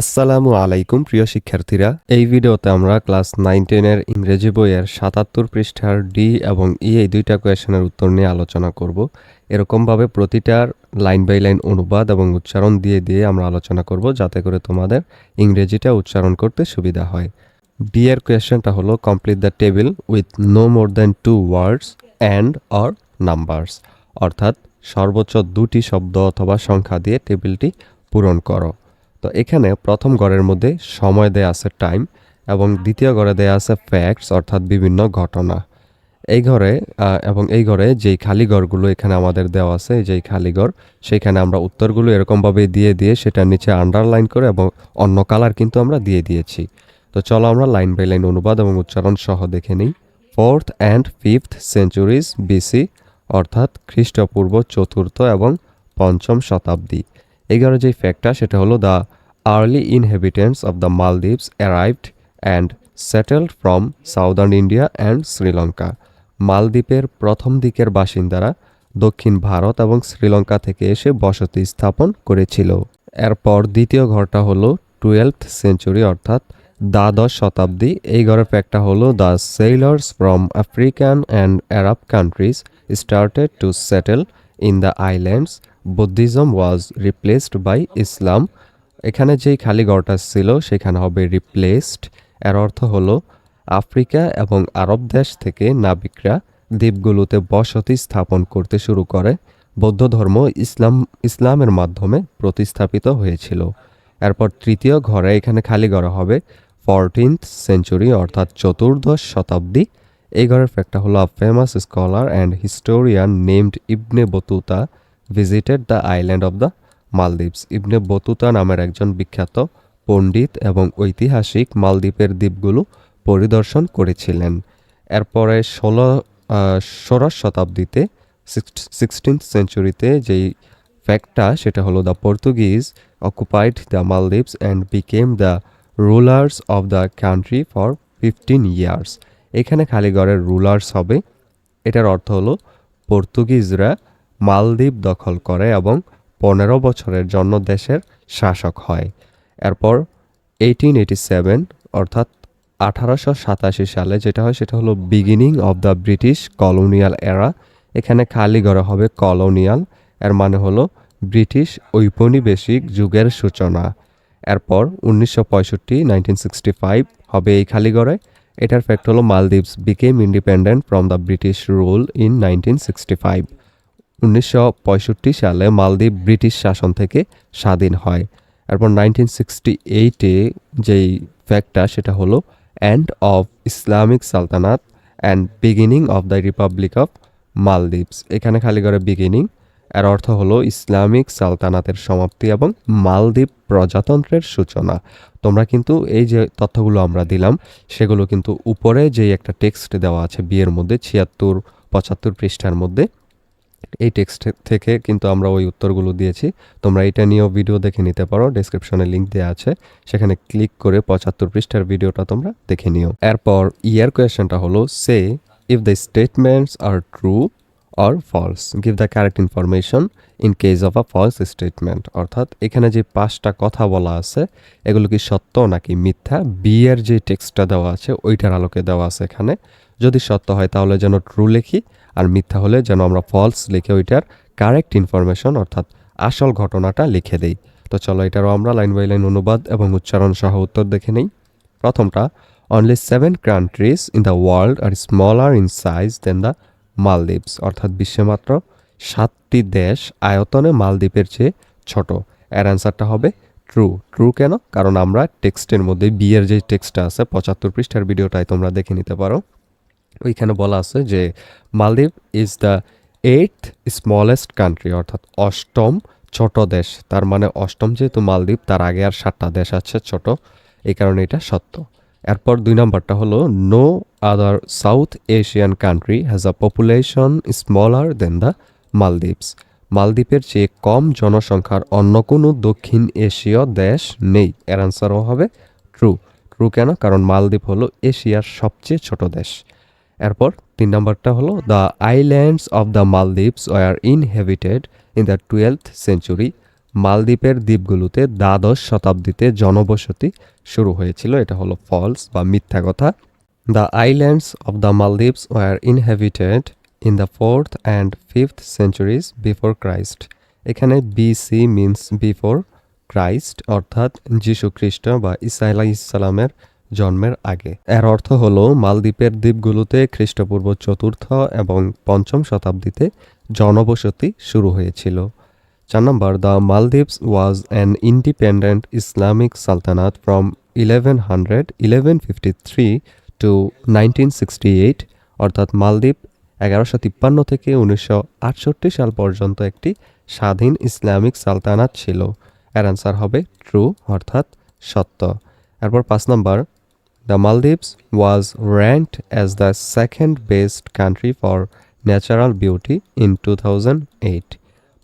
আসসালামু আলাইকুম, প্রিয় শিক্ষার্থীরা। এই ভিডিওতে আমরা ক্লাস নাইন টেনের ইংরেজি বইয়ের সাতাত্তর পৃষ্ঠার ডি এবং ই এই দুইটা কোয়েশনের উত্তর নিয়ে আলোচনা করব। এরকমভাবে প্রতিটার লাইন বাই লাইন অনুবাদ এবং উচ্চারণ দিয়ে দিয়ে আমরা আলোচনা করব, যাতে করে তোমাদের ইংরেজিটা উচ্চারণ করতে সুবিধা হয়। ডি এর কোয়েশনটা হলো complete the table with no more than two words and or numbers অর্থাৎ সর্বোচ্চ দুটি শব্দ অথবা সংখ্যা দিয়ে টেবিলটি পূরণ করো। তো এখানে প্রথম ঘরের মধ্যে সময় দেয়া আছে টাইম এবং দ্বিতীয় ঘরে দেয়া আছে ফ্যাক্টস অর্থাৎ বিভিন্ন ঘটনা। এই ঘরে এবং এই ঘরে যেই খালি ঘরগুলো এখানে আমাদের দেওয়া আছে, যেই খালি ঘর সেইখানে আমরা উত্তরগুলো এরকমভাবে দিয়ে দিয়ে সেটার নিচে আন্ডারলাইন করে এবং অন্য কালার কিন্তু আমরা দিয়ে দিয়েছি। তো চলো আমরা লাইন বাই লাইন অনুবাদ এবং উচ্চারণ সহ দেখে নিই। Fourth and fifth centuries BC অর্থাৎ খ্রিস্টপূর্ব চতুর্থ এবং পঞ্চম শতাব্দী। এই ঘরে যেই ফ্যাক্টটা সেটা হলো the early inhabitants of the Maldives arrived and settled from southern India and Sri Lanka মালদ্বীপের প্রথম দিকের বাসিন্দারা দক্ষিণ ভারত এবং শ্রীলঙ্কা থেকে এসে বসতি স্থাপন করেছিল। এরপর দ্বিতীয় ঘরটা হলো টুয়েলথ সেঞ্চুরি অর্থাৎ দ্বাদশ শতাব্দী। এই ঘরের ফ্যাক্টটা হলো the sailors from African and Arab countries started to settle in the islands Buddhism was replaced by Islam এখানে যেই খালি ঘরটা ছিল, সেখানে হবে রিপ্লেসড এর অর্থ হলো, আফ্রিকা এবং আরব দেশ থেকে নাবিকরা দ্বীপগুলোতে বসতি স্থাপন করতে শুরু করে। বৌদ্ধ ধর্ম ইসলাম, ইসলামের মাধ্যমে প্রতিস্থাপিত হয়েছিল। এরপর তৃতীয় ঘরে এখানে খালি ঘর হবে ফরটিন্থ সেঞ্চুরি অর্থাৎ চতুর্দশ শতাব্দী। এই ঘরের ফ্যাক্টটা হলো a famous scholar and historian named Ibn Battuta visited the island of the Maldives. Ibn Battuta নামের একজন বিখ্যাত পণ্ডিত এবং ঐতিহাসিক মালদ্বীপের দ্বীপগুলো পরিদর্শন করেছিলেন। এরপরে ষোলো ষোড়শ শতাব্দীতে সিক্সটিন্থ সেঞ্চুরিতে যেই ফ্যাক্টটা সেটা হলো the Portuguese occupied the Maldives and became the rulers of the country for fifteen years এখানে খালিগড়ের রুলার্স হবে। এটার অর্থ হলো, পর্তুগিজরা মালদ্বীপ দখল করে এবং পনেরো বছরের জন্য দেশের শাসক হয়। এরপর এইটিন এইটি সেভেন অর্থাৎ আঠারোশো সাতাশি সালে যেটা হয় সেটা হলো beginning of the British colonial এরা এখানে খালি ঘরে হবে কলোনিয়াল এর মানে হলো ব্রিটিশ ঔপনিবেশিক যুগের সূচনা। এরপর উনিশশো পঁয়ষট্টি নাইনটিন সিক্সটি ফাইভ হবে এই খালিগড়ে এটার ফ্যাক্ট হলো Maldives became independent from the British rule in nineteen sixty five উনিশশো পঁয়ষট্টি সালে মালদ্বীপ ব্রিটিশ শাসন থেকে স্বাধীন হয়। এরপর নাইনটিন সিক্সটি এইটে যেই ফ্যাক্টটা সেটা হলো end of Islamic sultanate and beginning of the republic of Maldives এখানে খালি করে বিগিনিং এর অর্থ হলো ইসলামিক সালতানাতের সমাপ্তি এবং মালদ্বীপ প্রজাতন্ত্রের সূচনা। তোমরা কিন্তু এই যে তথ্যগুলো আমরা দিলাম, সেগুলো কিন্তু উপরে যেই একটা টেক্সট দেওয়া আছে বিয়ের মধ্যে, ছিয়াত্তর পঁচাত্তর পৃষ্ঠার মধ্যে এই টেক্সট থেকে কিন্তু আমরা ওই উত্তরগুলো দিয়েছি। তোমরা এটা নিয়েও ভিডিও দেখে নিতে পারো ডেসক্রিপশনে লিঙ্ক দেওয়া আছে। সেখানে ক্লিক করে পঁচাত্তর পৃষ্ঠার ভিডিওটা তোমরা দেখে নিও। এরপর ইয়ার কোয়েশনটা হলো say if the statements are true or false give the correct information in case of a false statement অর্থাৎ এখানে যে পাঁচটা কথা বলা আছে, এগুলো কি সত্য নাকি মিথ্যা? বিয়ের যে টেক্সটটা দেওয়া আছে, ওইটার আলোকে দেওয়া আছে এখানে। যদি সত্য হয়, তাহলে যেন ট্রু লিখি। আর মিথ্যা হলে যেন আমরা ফলস লিখে ওইটার কারেক্ট ইনফরমেশন অর্থাৎ আসল ঘটনাটা লিখে দেই। তো চলো এটারও আমরা লাইন বাই লাইন অনুবাদ এবং উচ্চারণ সহ উত্তর দেখে নেই। প্রথমটা only seven countries in the world are smaller in size than the Maldives অর্থাৎ বিশ্বে মাত্র সাতটি দেশ আয়তনে মালদ্বীপের চেয়ে ছোট। এর অ্যান্সারটা হবে ট্রু ট্রু কেন? কারণ আমরা টেক্সটের মধ্যে বিয়ের যে টেক্সটটা আছে, পঁচাত্তর পৃষ্ঠার ভিডিওটাই তোমরা দেখে নিতে পারো। ওইখানে বলা আছে যে Maldives is the eight smallest country অর্থাৎ অষ্টম ছোট দেশ। তার মানে অষ্টম যেহেতু মালদ্বীপ, তার আগে আর সাতটা দেশ আছে ছোট, এই কারণে এটা সত্য। এরপর দুই নম্বরটা হলো no other South Asian country has a population smaller than the Maldives. মালদ্বীপের চেয়ে কম জনসংখ্যার অন্য কোনো দক্ষিণ এশীয় দেশ নেই। এর আনসারও হবে ট্রু ট্রু কেন? কারণ মালদ্বীপ হলো এশিয়ার সবচেয়ে ছোট দেশ। এরপর তিন নম্বরটা হলো the islands of the Maldives were inhabited in the twelfth century মালদ্বীপের দ্বীপগুলোতে দ্বাদশ শতাব্দীতে জনবসতি শুরু হয়েছিল। এটা হলো ফলস বা মিথ্যা কথা। The islands of the Maldives were inhabited in the fourth and fifth centuries before Christ এখানে বিসি মিন্স বিফোর ক্রাইস্ট অর্থাৎ যীশু খ্রিস্ট বা ইসা আলাহ ইসলামের জন্মের আগে। এর অর্থ হলো, মালদ্বীপের দ্বীপগুলোতে খ্রিস্টপূর্ব চতুর্থ এবং পঞ্চম শতাব্দীতে জনবসতি শুরু হয়েছিল। চার নম্বর, the Maldives was an independent Islamic sultanate from eleven hundred, eleven fifty three to nineteen sixty eight, অর্থাৎ মালদ্বীপ এগারোশো তিপ্পান্ন থেকে উনিশশো আটষট্টি সাল পর্যন্ত একটি স্বাধীন ইসলামিক সালতানাত ছিল। এর অ্যান্সার হবে ট্রু অর্থাৎ সত্য। এরপর পাঁচ নম্বর the Maldives was ranked as the second best country for natural beauty in two thousand eight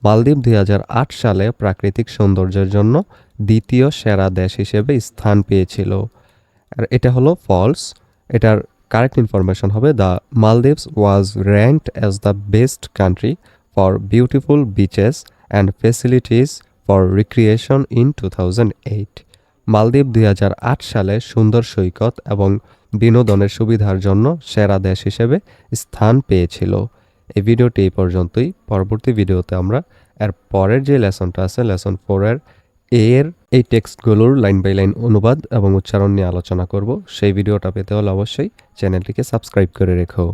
Maldives দুই হাজার আট সালে প্রাকৃতিক সৌন্দর্যের জন্য দ্বিতীয় সেরা দেশ হিসেবে স্থান পেয়েছিল। আর এটা হলো ফলস এটার কারেক্ট ইনফরমেশন হবে the Maldives was ranked as the best country for beautiful beaches and facilities for recreation in two thousand eight Maldives দুই হাজার আট সালে সুন্দর সৈকত এবং বিনোদনের সুবিধার জন্য সেরা দেশ হিসেবে স্থান পেয়েছিল। এই ভিডিওটি এই পর্যন্তই। পরবর্তী ভিডিওতে আমরা এর পরের যে লেসনটা আছে, লেসন ফোরের এর এই টেক্সটগুলোর লাইন বাই লাইন অনুবাদ এবং উচ্চারণ নিয়ে আলোচনা করব। সেই ভিডিওটা পেতে হলে অবশ্যই চ্যানেলটিকে সাবস্ক্রাইব করে রেখো।